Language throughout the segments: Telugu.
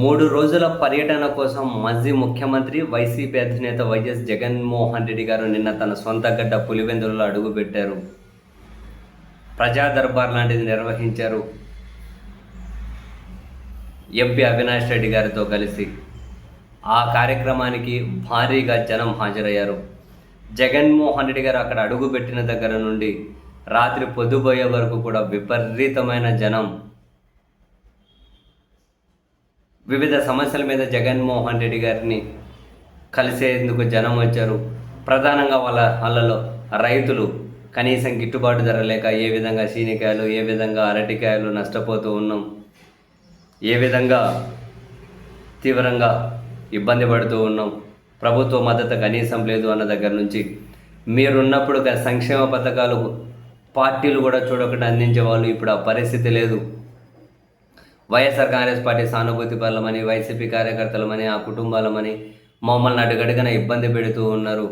మూడు రోజుల పర్యటన కోసం మాజీ ముఖ్యమంత్రి వైసీపీ అధినేత వైఎస్ జగన్మోహన్ రెడ్డి గారు నిన్న తన సొంత గడ్డ పులివెందులలో అడుగుపెట్టారు. ప్రజా దర్బార్ లాంటిది నిర్వహించారు. ఎంపీ అవినాష్ రెడ్డి గారితో కలిసి ఆ కార్యక్రమానికి భారీగా జనం హాజరయ్యారు. జగన్మోహన్ రెడ్డి గారు అక్కడ అడుగుపెట్టిన దగ్గర నుండి రాత్రి పొద్దుపోయే వరకు కూడా విపరీతమైన జనం వివిధ సమస్యల మీద జగన్మోహన్ రెడ్డి గారిని కలిసేందుకు జనం వచ్చారు. ప్రధానంగా వాళ్ళ వాళ్ళలో రైతులు కనీసం గిట్టుబాటు ధర లేక ఏ విధంగా సీనికాయలు ఏ విధంగా అరటికాయలు నష్టపోతూ ఉన్నాం. ఏ విధంగా తీవ్రంగా ఇబ్బంది పడుతూ ఉన్నాం. ప్రభుత్వ మద్దతు కనీసం లేదు అన్న దగ్గర నుంచి మీరున్నప్పుడు సంక్షేమ పథకాలు పార్టీలు కూడా చూడకుండా అందించే వాళ్ళు ఇప్పుడు ఆ పరిస్థితి లేదు. వైఎస్ఆర్ కాంగ్రెస్ పార్టీ సానుభూతి పరులమని వైసీపీ కార్యకర్తలమని ఆ కుటుంబాలమని మమ్మల్ని అడుగడుగున ఇబ్బంది పెడుతూ ఉన్నారు.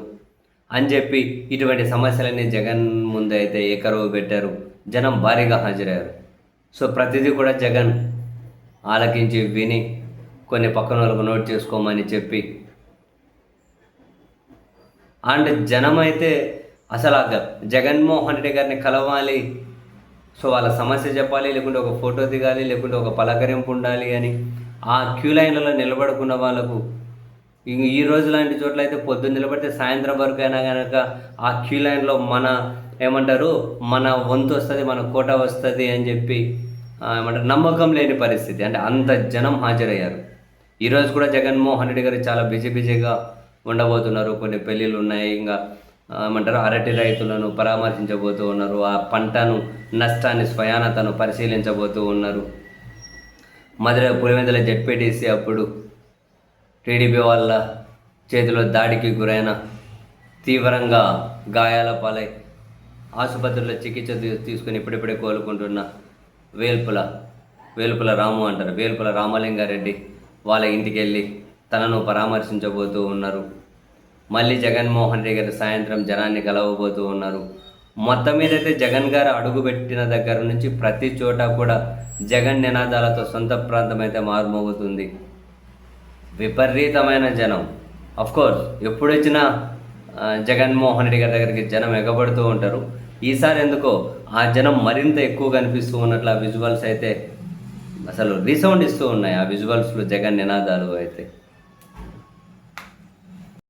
అని చెప్పి ఇటువంటి సమస్యలన్నీ జగన్ ముందు అయితే ఏకరువు పెట్టారు. జనం భారీగా హాజరయ్యారు. సో ప్రతిదీ కూడా జగన్ ఆలకించి విని కొన్ని పక్కన వాళ్ళకు నోట్ చేసుకోమని చెప్పి అండ్ జనం అయితే అసలు జగన్మోహన్ రెడ్డి గారిని కలవాలి సో వాళ్ళ సమస్య చెప్పాలి లేకుంటే ఒక ఫోటో దిగాలి లేకుంటే ఒక పలకరింపు ఉండాలి అని ఆ క్యూ లైన్లలో నిలబడుకున్న వాళ్ళకు ఈ- ఈ రోజు లాంటి చోట్ల అయితే పొద్దున్న నిలబడితే సాయంత్రం వరకు అయినా కనుక ఆ క్యూ లైన్లో మన ఏమంటారు మన వంతు వస్తుంది మన కోట వస్తుంది అని చెప్పి ఏమంటారు నమ్మకం లేని పరిస్థితి. అంటే అంత జనం హాజరయ్యారు. ఈరోజు కూడా జగన్మోహన్ రెడ్డి గారు చాలా బిజీ బిజీగా ఉండబోతున్నారు. కొన్ని పెళ్ళిళ్ళు ఉన్నాయి ఇంకా ఏమంటారు అరటి రైతులను పరామర్శించబోతూ ఉన్నారు. ఆ పంటను నష్టాన్ని స్వయాన తను పరిశీలించబోతూ ఉన్నారు. మధుర పులివెందుల జెడ్పీటీసీ అప్పుడు టీడీపీ వాళ్ళ చేతిలో దాడికి గురైన తీవ్రంగా గాయాల పాలై ఆసుపత్రిలో చికిత్స తీసుకుని ఇప్పుడిప్పుడే కోలుకుంటున్న వేల్పుల వేల్పుల రాము అంటారు. వేల్పుల రామలింగారెడ్డి వాళ్ళ ఇంటికి వెళ్ళి తనను పరామర్శించబోతూ ఉన్నారు. మళ్ళీ జగన్మోహన్ రెడ్డి గారు సాయంత్రం జనాన్ని కలవబోతూ ఉన్నారు. మొత్తం మీద అయితే జగన్ గారు అడుగుపెట్టిన దగ్గర నుంచి ప్రతి చోట కూడా జగన్ నినాదాలతో సొంత ప్రాంతం అయితే మారుమోగుతుంది. విపరీతమైన జనం. అఫ్కోర్స్ ఎప్పుడు వచ్చినా జగన్మోహన్ రెడ్డి గారి దగ్గరికి జనం ఎగబడుతూ ఉంటారు. ఈసారి ఎందుకో ఆ జనం మరింత ఎక్కువ కనిపిస్తూ ఉన్నట్లు ఆ విజువల్స్ అయితే అసలు రీసౌండ్ ఇస్తూ ఉన్నాయి. ఆ విజువల్స్లో జగన్ నినాదాలు అయితే.